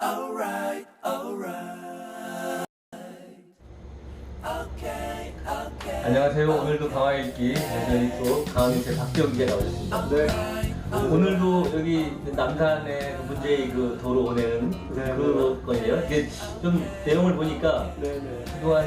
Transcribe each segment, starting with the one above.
alright, alright, alright. Okay, okay. 안녕하세요. 오늘도 강화의 읽기 여전히 또 강화 밑에 박지영 기자 나오셨습니다. 네. 오늘도 여기 남산의 그 문제의 그 도로 보내는 네, 그 건이에요. 이게 좀 내용을 보니까 네 네. 그동안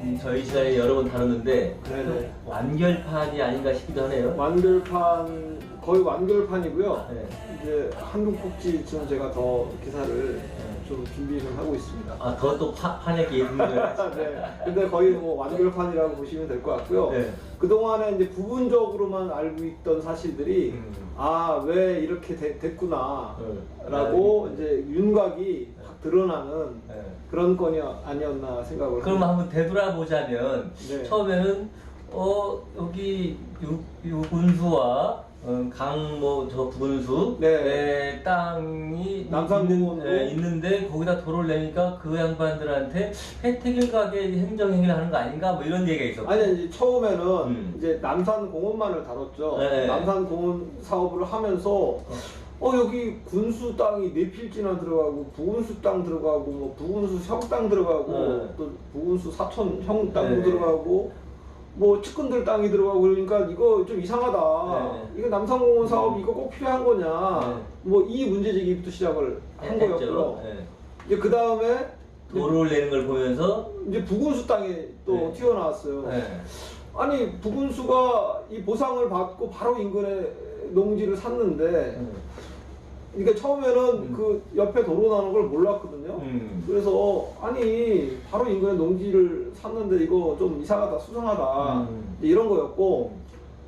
음, 저희 시간에 여러 번 다뤘는데 네네. 좀 완결판이 아닌가 싶기도 하네요. 완결판 거의 완결판이고요. 네. 이제 한국복지처럼 제가 더 기사를 좀 준비를 하고 있습니다. 아, 더 또 판에게 있는 네. 근데 거의 뭐 완결판이라고 보시면 될 것 같고요. 네. 그동안에 이제 부분적으로만 알고 있던 사실들이 음. 아, 왜 이렇게 되- 됐구나. 네. 라고 네. 이제 윤곽이 확 드러나는 네. 그런 건이 아니었나 생각을 그럼 합니다. 한번 되돌아보자면 네. 처음에는 어 여기 유, 유 군수와 어, 강뭐 부군수 네. 의 땅이 남산공원으로. 있는, 예, 있는데 거기다 도로를 내니까 그 양반들한테 혜택을 가게 행정행위를 하는 거 아닌가 뭐 이런 얘기가 있었고 아니 이제 처음에는 음. 이제 남산 공원만을 다뤘죠. 네. 남산 공원 사업을 하면서 어 여기 군수 땅이 네 필지나 들어가고 부군수 땅 들어가고 뭐 부군수 형 땅 들어가고 네. 또 부군수 사촌 형 땅도 네. 들어가고 뭐 측근들 땅이 들어가고 그러니까 이거 좀 이상하다. 네. 이거 남산 공원 사업 이거 꼭 필요한 거냐. 네. 뭐이 문제 제기부터 시작을 한 했죠. 거였고요. 예. 이제 그 다음에 도로를 내는 걸 보면서 이제 부군수 땅이 또 네. 튀어나왔어요. 예. 아니 부군수가 이 보상을 받고 바로 인근에 농지를 샀는데 그러니까 처음에는 음. 그 옆에 도로 나는 걸 몰랐거든요. 음. 그래서 아니 바로 인근에 농지를 샀는데 이거 좀 이상하다 수상하다 음. 이런 거였고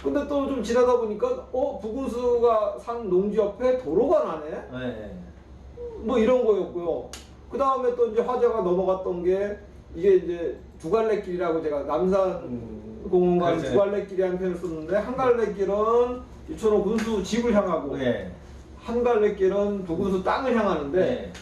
근데 또 좀 지나다 보니까 어 부군수가 산 농지 옆에 도로가 나네 예. 뭐 이런 거였고요. 그 다음에 또 이제 화제가 넘어갔던 게 이게 이제 두 갈래 길이라고 제가 남산 음. 공원과. 두 갈래 길이라는 표현을 썼는데 한 갈래 길은 유천호 군수 집을 향하고 예. 한 갈래길은 부군수 땅을 향하는데 네.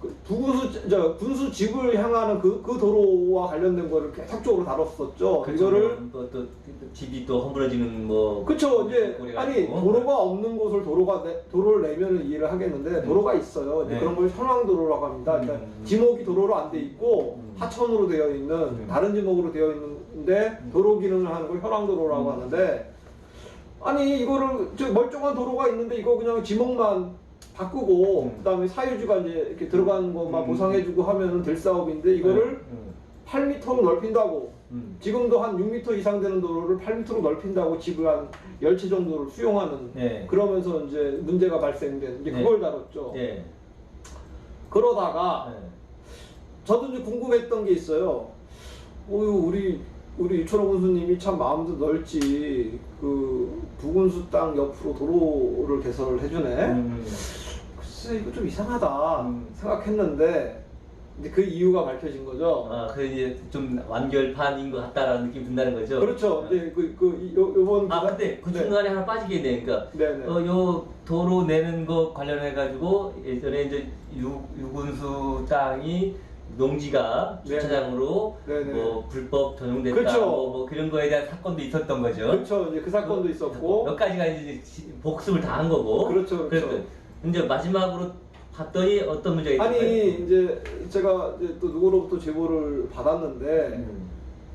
그 부군수 저 군수 집을 향하는 그, 그 도로와 관련된 거를 계속적으로 다뤘었죠. 이거를 또, 또, 또 집이 또 허물어지는 뭐 그쵸 이제 아니. 도로가 없는 곳을 도로가 내, 도로를 내면은 이해를 하겠는데 도로가 있어요. 이제 네. 그런 걸 현황도로라고 합니다. 그러니까 음. 지목이 도로로 안 돼 있고 음. 하천으로 되어 있는 음. 다른 지목으로 되어 있는데 도로 기능을 하는 걸 현황도로라고 음. 하는데 아니 이거를 저 멀쩡한 도로가 있는데 이거 그냥 지목만 바꾸고 음. 그다음에 사유지가 이제 이렇게 들어간 것만 음. 보상해주고 하면은 될 사업인데 이거를 음. 8m로 넓힌다고 음. 지금도 한 6m 이상 되는 도로를 8m로 넓힌다고 집을 한 10채 정도를 수용하는 네. 그러면서 이제 문제가 발생된 이제 네. 그걸 다뤘죠. 예. 그러다가 예. 저도 이제 궁금했던 게 있어요. 어유 우리 우리 유철호 군수님이 참 마음도 넓지 그 부군수 땅 옆으로 도로를 개설을 해주네. 음. 글쎄 이거 좀 이상하다 음. 생각했는데 이제 그 이유가 밝혀진 거죠. 아, 그 이제 좀 완결판인 것 같다라는 느낌이 든다는 거죠. 그렇죠. 이제 그그 요번 아, 근데 그 네. 중간에 하나 빠지게 돼. 그러니까 네 네. 어, 요 도로 내는 거 관련해 가지고 예전에 이제 유, 유군수 땅이 농지가 네네. 주차장으로 네네. 뭐 불법 전용됐다 그렇죠. 뭐, 뭐 그런 거에 대한 사건도 있었던 거죠. 그렇죠. 이제 그 사건도 있었고 몇 가지가 이제 지- 복습을 다 한 거고. 그렇죠, 그렇죠. 그랬더니 이제 마지막으로 봤더니 어떤 문제가 있었나요? 아니 이제 제가 이제 또 누구로부터 제보를 받았는데 음.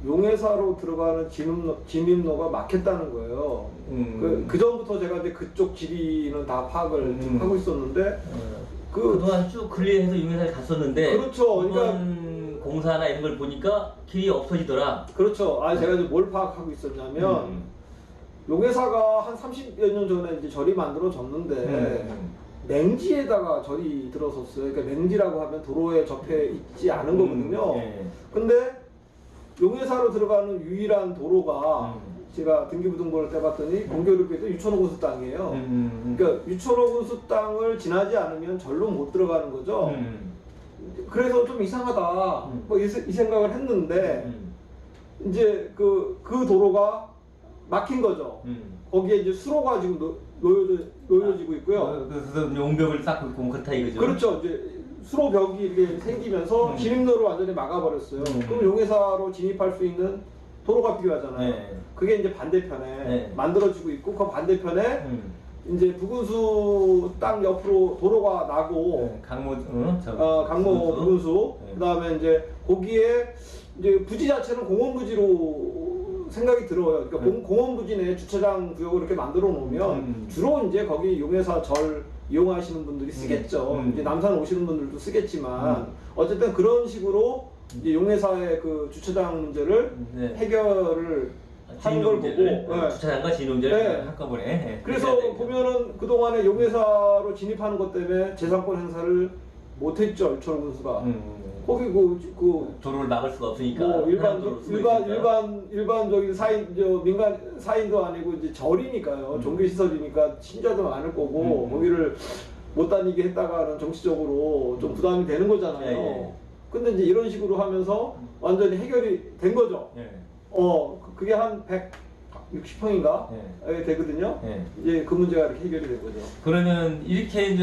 용해사로 들어가는 진입로, 진입로가 막혔다는 거예요. 음. 그, 그 전부터 제가 이제 그쪽 지리는 다 파악을 좀 음. 하고 있었는데 어, 그 그동안 쭉 근리에서 유명사에 갔었는데 그렇죠. 이번 공사나 이런 걸 보니까 길이 없어지더라. 그렇죠. 아 제가 이제 뭘 파악하고 있었냐면 음. 용해사가 한 30여 년 전에 이제 절이 만들어졌는데 음. 맹지에다가 절이 들어섰어요. 그러니까 맹지라고 하면 도로에 접해 있지 않은 거거든요. 음, 예. 근데 용해사로 들어가는 유일한 도로가 음. 제가 등기부등본을 떼봤더니 공교롭게도 유천호 군수 땅이에요. 음. 그러니까 유천호 군수 땅을 지나지 않으면 절로 못 들어가는 거죠. 음. 그래서 좀 이상하다. 음. 뭐이 생각을 했는데 음. 이제 그, 그 도로가 막힌 거죠. 음. 거기에 이제 수로가 지금 놓, 놓여져, 놓여지고 있고요. 어, 그래서 용벽을 쌓고 있고 뭐 그렇다 이거죠. 그렇죠. 이제 수로 벽이 이렇게 생기면서 음. 진입로를 완전히 막아버렸어요. 음. 그럼 용해사로 진입할 수 있는 도로가 필요하잖아요. 네. 그게 이제 반대편에 네. 만들어지고 있고 그 반대편에 음. 이제 부근수 땅 옆으로 도로가 나고 네, 강모 어, 저, 어, 강모 부근수. 부근수 네. 그다음에 이제 거기에 이제 부지 자체는 공원 부지로 생각이 들어요. 그러니까 네. 공- 공원 부지 내에 주차장 구역을 이렇게 만들어 놓으면 음. 주로 이제 거기 용해사 절 이용하시는 분들이 쓰겠죠. 음. 이제 남산 오시는 분들도 쓰겠지만 음. 어쨌든 그런 식으로 이제 용해사의 그 주차장 문제를 네. 해결을 하는 걸 보고 네. 주차장과 진용제를 네. 한꺼번에 네, 그래서 해야. 보면은 그동안에 용해사로 진입하는 것 때문에 재산권 행사를 못했죠 유철 군수가 음. 거기 그, 그 도로를 막을 수가 없으니까 뭐 일반 쓰고 일반 있으니까. 일반 일반적인 사인 저 민간 사인도 아니고 이제 절이니까요 음. 종교 시설이니까 신자도 많을 거고 음. 거기를 못 다니게 했다가는 정치적으로 좀 부담이 되는 거잖아요. 예, 예. 근데 이제 이런 식으로 하면서 완전히 해결이 된 거죠. 예. 어 그- 그게 한 160평인가 예. 되거든요. 예. 이제 그 문제가 이렇게 해결이 된 거죠. 그러면 이렇게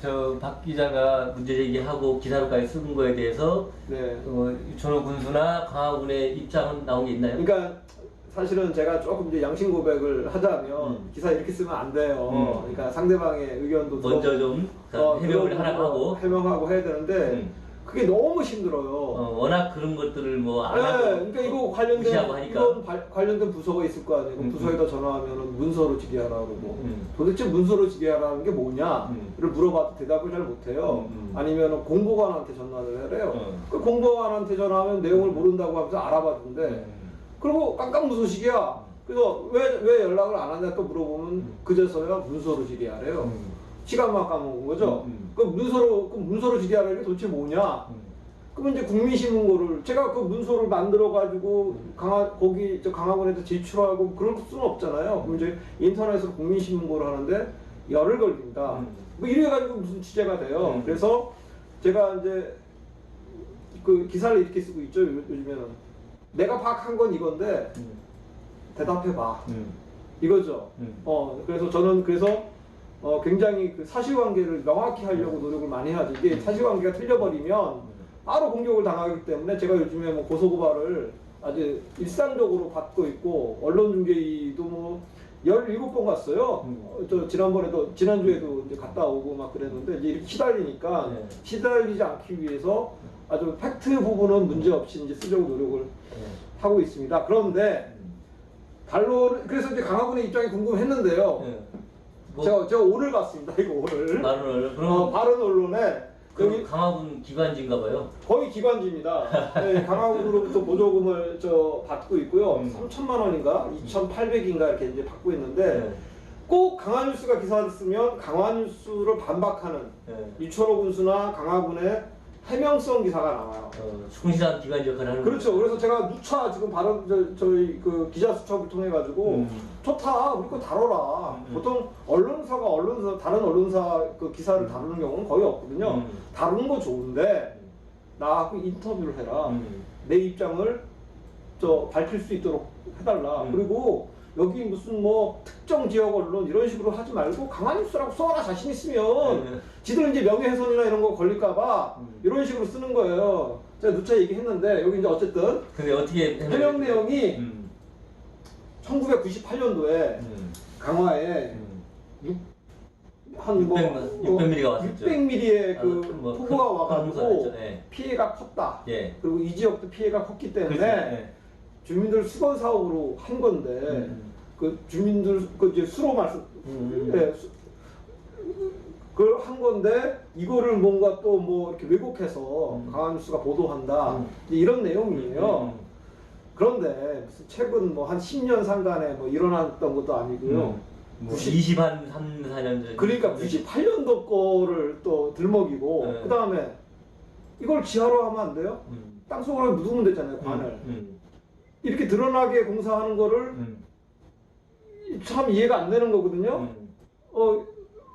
저박 기자가 문제 제기하고 기사로까지 쓴 거에 대해서 네. 어, 유천호 군수나 강화군의 입장은 나온 게 있나요? 그러니까 사실은 제가 조금 이제 양심 고백을 하자면 음. 기사 이렇게 쓰면 안 돼요. 음. 그러니까 상대방의 의견도 먼저 좀 어, 해명을 들어보고 하라 하고 해명하고 해야 되는데 음. 그게 너무 힘들어요. 어, 워낙 그런 것들을 뭐안 네, 하고 그러니까 이거 관련된 무시하고 하니까 이건 발- 관련된 부서가 있을 거 아니에요. 음, 부서에다 전화하면은 문서로 질의하라 그러고 음. 도대체 문서로 질의하라는 게 뭐냐를 음. 물어봐도 대답을 잘 못해요. 음, 음. 아니면 공보관한테 전화를 해래요. 어. 그 공보관한테 전화하면 내용을 모른다고 하면서 알아봐준대. 음. 그리고 깜깜 무소식이야. 그래서 왜, 왜 연락을 안 하냐 또 물어보면 음. 그제서야 문서로 질의하래요. 음. 시간 만 까먹은 거죠. 음, 음. 그 문서로 그 문서로 질의하라는 게 도대체 뭐냐? 음. 그러면 이제 국민신문고를 제가 그 문서를 만들어 가지고 강화 거기 저 강화군에다 제출하고 그럴 수는 없잖아요. 그럼 이제 인터넷으로 국민신문고를 하는데 열흘 걸린다. 음. 뭐 이래 가지고 무슨 취재가 돼요. 음. 그래서 제가 이제 그 기사를 이렇게 쓰고 있죠. 요- 요즘에는 내가 파악한 건 이건데 음. 대답해 봐. 음. 이거죠. 음. 어 그래서 저는 그래서 어 굉장히 그 사실관계를 명확히 하려고 노력을 많이 하죠. 이게 사실관계가 틀려버리면 바로 공격을 당하기 때문에 제가 요즘에 뭐 고소고발을 아주 일상적으로 받고 있고 언론중재위도 뭐 17번 갔어요. 음. 어, 저 지난번에도 지난주에도 이제 갔다 오고 막 그랬는데 이제 이렇게 시달리니까 네. 시달리지 않기 위해서 아주 팩트 부분은 문제 없이 이제 쓰려고 노력을 네. 하고 있습니다. 그런데 음. 반론 그래서 이제 강화군의 입장이 궁금했는데요. 네. 뭐, 제가 제가 오늘 봤습니다. 이거 오늘. 말을 그럼 어, 바른 언론에 그 여기 강화군 기관지인가 봐요. 거의 기관지입니다. 네, 강화군으로부터 보조금을 저 받고 있고요. 음. 3천만 원인가 2,800인가 이렇게 이제 받고 있는데 네. 꼭 강화뉴스가 기사를 쓰면 강화뉴스를 반박하는 네. 유철호 군수나 강화군의 해명성 기사가 나와요. 어, 충실한 기관 역할을 하는 그렇죠. 그래서 제가 누차 지금 바로 저, 저희 그 기자 수첩을 통해 가지고 음. 좋다 우리 거 다뤄라. 음, 음. 보통 언론사가 언론사 다른 언론사 그 기사를 다루는 경우는 거의 없거든요. 음. 다루는 거 좋은데 나하고 인터뷰를 해라. 음. 내 입장을 저 밝힐 수 있도록 해달라. 음. 그리고 여기 무슨 뭐 특정 지역 언론 이런 식으로 하지 말고 강한 뉴스라고 써라 자신 있으면 네. 지들 이제 명예훼손이나 이런 거 걸릴까봐 음. 이런 식으로 쓰는 거예요. 제가 누차 얘기했는데 여기 이제 어쨌든 근데 어떻게 해명 내용이 음. 1998년도에 음. 강화에 음. 한뭐 600 600mm 가 왔었죠. 600mm의 아, 그 뭐 폭우가 큰- 큰 와가지고 났죠. 예. 피해가 컸다. 예. 그리고 이 지역도 피해가 컸기 때문에 그렇죠. 예. 주민들 수건 사업으로 한 건데 음. 그 주민들 그 이제 수로 말씀 음. 예, 수- 그걸 한 건데 이거를 뭔가 또 뭐 이렇게 왜곡해서 음. 강한뉴스가 보도한다 음. 이런 내용이에요. 음. 그런데 무슨 최근 뭐 한 10년 상간에 뭐 일어났던 것도 아니고요. 음. 뭐 90 20한 3, 4년 전. 그러니까 98년도 거를 또 들먹이고 네. 그 다음에 이걸 지하로 하면 안 돼요? 음. 땅속으로 묻으면 되잖아요 관을 음. 이렇게 드러나게 공사하는 거를 음. 참 이해가 안 되는 거거든요. 음. 어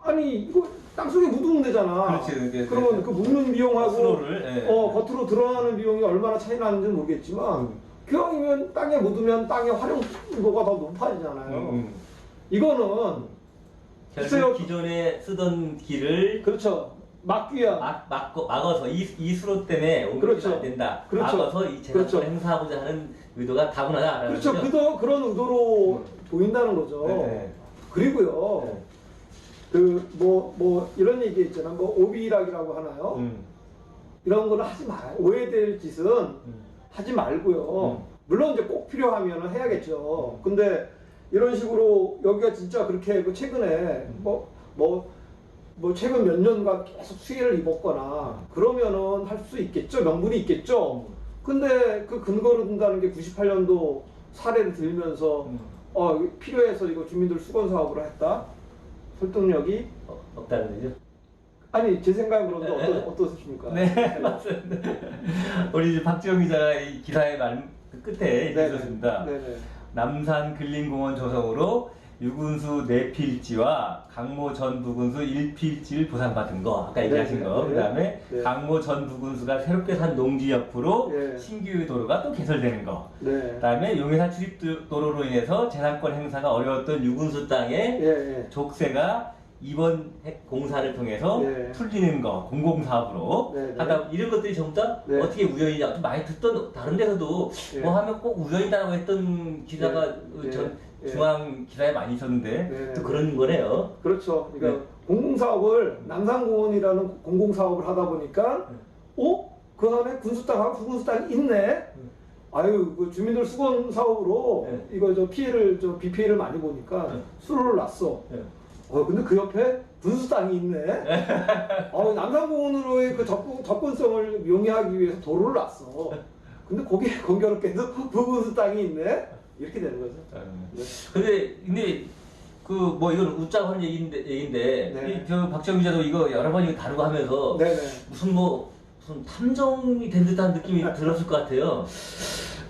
아니 이거 땅속에 묻으면 되잖아. 그렇지, 그게- 그러면 그 묻는 비용하고 수로를, 예. 어 겉으로 드러나는 비용이 얼마나 차이 나는지 는 모르겠지만 음. 기왕이면 땅에 묻으면 땅의 활용도가 더 높아지잖아요. 음. 이거는 글쎄요. 기존에 쓰던 길을 그렇죠. 막기 위한 막, 막고, 막아서 이, 이 수로 때문에 옮기면 그렇죠. 안 된다. 그렇죠. 막아서 이 재산권을 그렇죠. 행사하고자 하는 의도가 다분하다라는 그렇죠. 그도 그런 의도로 보인다는 거죠. 네. 그리고요. 네. 그뭐뭐 이런 얘기 있잖아. 뭐 오비락이라고 하나요? 음. 이런 거는 하지 마. 오해될 짓은 음. 하지 말고요. 음. 물론 이제 꼭 필요하면 해야겠죠. 근데 이런 식으로 여기가 진짜 그렇게 그 최근에 뭐뭐 뭐 최근 몇 년간 계속 수혜를 입었거나 그러면은 할 수 있겠죠. 명분이 있겠죠. 근데 그 근거로 든다는 게 98년도 사례를 들면서 음. 어 필요해서 이거 주민들 수건 사업으로 했다. 설득력이 어, 없다는 거죠. 아니 제 생각은 그런데 네. 어떠, 어떠십니까? 네, 맞습니다. 우리 이제 박지영 기자가 이 기사의 말 끝에 네, 있었습니다. 네네. 남산 근린공원 조성으로 유군수 4필지와 강모 전 부군수 1필지를 보상받은 거 아까 얘기하신 네, 거 네. 그다음에 네. 강모 전 부군수가 새롭게 산 농지 옆으로 네. 신규 도로가 또 개설되는 거 네. 그다음에 용해사 출입 도로로 인해서 재산권 행사가 어려웠던 유군수 땅에 예, 예. 족쇄가 이번 해- 공사를 통해서 네. 풀리는 거 공공사업으로 네, 네. 하다 이런 것들이 전부 다 네. 어떻게 우연히 좀 많이 듣던 다른 데서도 네. 뭐 하면 꼭 우연이다라고 했던 기사가 네. 전 네. 중앙 기사에 많이 있었는데 네. 또 그런 거네요. 그렇죠. 그러니까 네. 공공사업을 남산공원이라는 공공사업을 하다 보니까 네. 어? 그 안에 군수땅하고 부군수땅이 있네. 아유 그 주민들 수건 사업으로 네. 이거 저 피해를 저비 피해를 많이 보니까 네. 수로를 놨어. 네. 어 근데 그 옆에 군수 땅이 있네. 어 남산공원으로의 그 접근 접근성을 용이하기 위해서 도로를 놨어. 근데 거기에 공교롭게도 부군수 땅이 있네. 이렇게 되는 거죠. 음. 네. 근데 근데 그 뭐 이건 웃자고 하는 얘기인데 얘기인데 네. 이저 박정 기자도 이거 여러 번 이거 다루고 하면서 네 네. 무슨 뭐 무슨 탐정이 된 듯한 느낌이 들었을 것 같아요.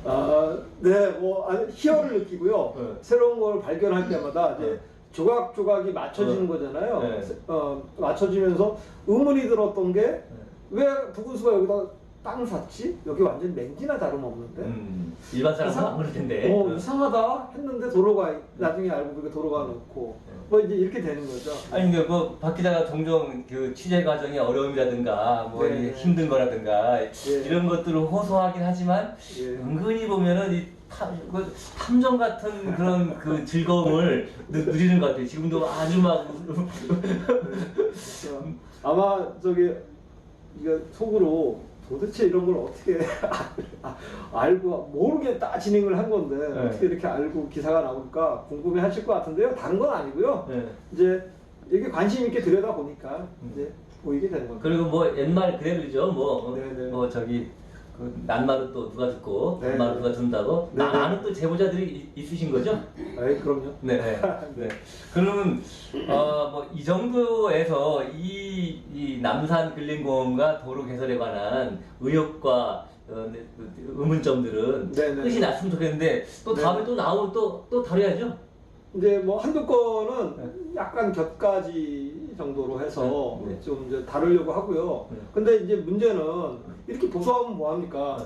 아, 네, 뭐 아니, 희열을 느끼고요. 네. 새로운 걸 발견할 때마다 이제 네. 조각 조각이 맞춰지는 네. 거잖아요. 네. 어, 맞춰지면서 의문이 들었던 게 왜 부군수가 여기다 땅 샀지? 여기 완전 맹지나 다름없는데. 음, 일반 사람은 이상- 안 그럴 텐데. 어 이상하다 했는데 도로가 나중에 알고 보니까 도로가 넣고 네. 뭐 이제 이렇게 되는 거죠. 아니 그박 기자가 종종 그 취재 과정의 어려움이라든가 뭐 네. 이 힘든 거라든가 예. 이런 것들을 호소하긴 하지만 예. 은근히 보면은 이 탐, 그 탐정 같은 그런 그 즐거움을 느, 누리는 것 같아요. 지금도 아주 막 그래서 아마 저기 이거 속으로 도대체 이런 걸 어떻게 아- 알고 모르겠다 진행을 한 건데 네. 어떻게 이렇게 알고 기사가 나올까 궁금해 하실 것 같은데요. 다른 건 아니고요. 네. 이제 이게 관심 있게 들여다 보니까 음. 이제 보이게 되는 겁니다. 그리고 뭐 옛말 그대로죠. 뭐, 네네. 뭐 저기 그 낱말은 또 누가 듣고 네네. 낱말은 누가 듣는다고 네네. 나, 나는 또 제보자들이 이- 있으신 거죠? 에이 그럼요. 네. 네. 네. 그러면 어 뭐 이 정도에서 이, 이 남산 근린공원과 도로 개설에 관한 의혹과 어, 네, 그 의문점들은 네 네. 끝이 났으면 좋겠는데 또 네. 다음에 또 나오면 또 또 다뤄야죠. 이제 뭐 한두 건은 네. 약간 곁가지 정도로 해서 네. 네. 좀 이제 다루려고 하고요. 네. 근데 이제 문제는 이렇게 보수하면 뭐 합니까? 네.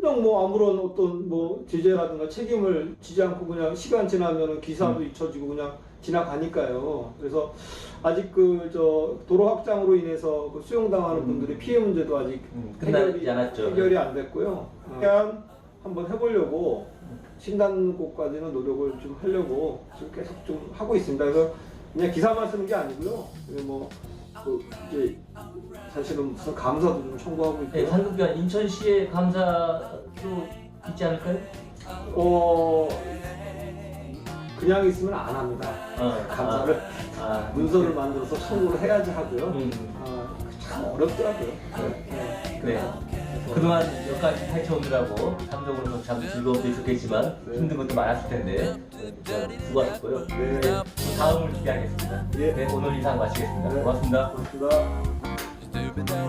그냥 뭐 아무런 어떤 뭐 제재라든가 책임을 지지 않고 그냥 시간 지나면 기사도 음. 잊혀지고 그냥 지나가니까요. 그래서 아직 그 저 도로 확장으로 인해서 그 수용당하는 음. 분들의 피해 문제도 아직 음, 끝나지 해결이, 않았죠. 해결이 안 됐고요. 그냥 한번 해보려고 신단국까지는 노력을 좀 하려고 지금 계속 좀 하고 있습니다. 그래서 그냥 기사만 쓰는 게 아니고요. 그리고 뭐, 그 이제 사실은 무슨 감사도 좀 청구하고 있고요. 네, 상급기관 인천시의 감사도 있지 않을까요? 어 그냥 있으면 안 합니다. 어, 감사를 아, 아, 문서를 만들어서 청구를 해야지 하고요. 음. 아, 참 어렵더라고요. 네. 네. 그동안 몇 가지 파헤쳐오느라고 감정으로서 참 즐거움도 있었겠지만 네. 힘든 것도 많았을 텐데 네, 수고하셨고요. 네. 다음을 기대하겠습니다. 예. 네, 오늘 이상 마치겠습니다. 네. 고맙습니다. 고맙습니다.